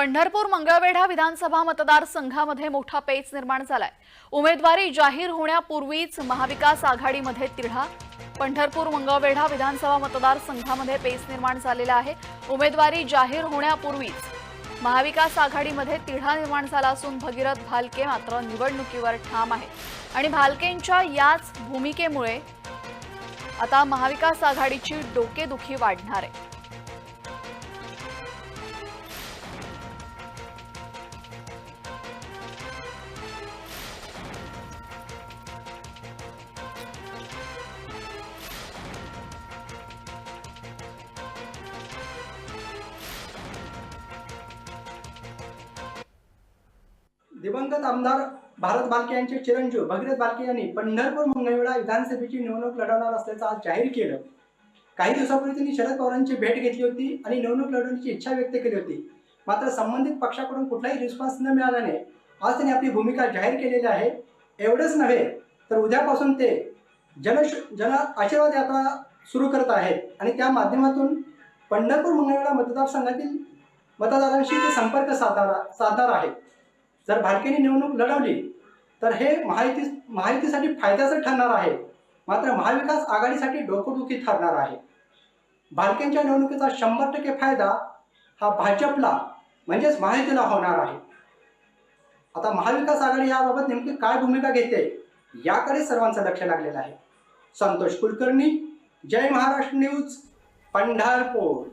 पंढरपूर मंगळवेढा विधानसभा मतदारसंघामध्ये मोठा पेच निर्माण झालाय. उमेदवारी जाहीर होण्यापूर्वीच महाविकास आघाडीमध्ये तिढा. पंढरपूर मंगळवेढा विधानसभा मतदारसंघामध्ये पेच निर्माण झालेला आहे. उमेदवारी जाहीर होण्यापूर्वीच महाविकास आघाडीमध्ये तिढा निर्माण झाला असून भगीरथ भालके मात्र निवडणुकीवर ठाम आहे आणि भालकेंच्या याच भूमिकेमुळे आता महाविकास आघाडीची डोकेदुखी वाढणार आहे. दिवंगत आमदार भारत बालके यांचे चिरंजीव भगीरथ बालके यांनी पंढरपूर मंगळवेढा विधानसभेची निवडणूक लढवणार असल्याचं आज जाहीर केलं. काही दिवसापूर्वी त्यांनी शरद पवारांची भेट घेतली होती आणि निवडणूक लढवण्याची इच्छा व्यक्त केली होती. मात्र संबंधित पक्षाकडून कुठलाही रिस्पॉन्स न मिळाल्याने आज त्यांनी आपली भूमिका जाहीर केलेली आहे. एवढंच नव्हे तर उद्यापासून ते जन जन आशीर्वाद यात्रा सुरू करत आहेत आणि त्या माध्यमातून पंढरपूर मंगळवेढा मतदारसंघातील मतदारांशी ते संपर्क साधणार साधणार आहेत. जर भालकेने निवडणूक लढवली तर हे महायुती महायुतीसाठी फायद्याचं ठरणार आहे. मात्र महाविकास आघाडीसाठी डोकोडुखी ठरणार आहे. भालकेंच्या निवडणुकीचा शंभर टक्के फायदा हा भाजपला म्हणजेच महायुतीला होणार आहे. आता महाविकास आघाडी याबाबत नेमकी काय भूमिका घेते याकडे सर्वांचं लक्ष लागलेलं आहे. संतोष कुलकर्णी जय महाराष्ट्र न्यूज पंढरपूर.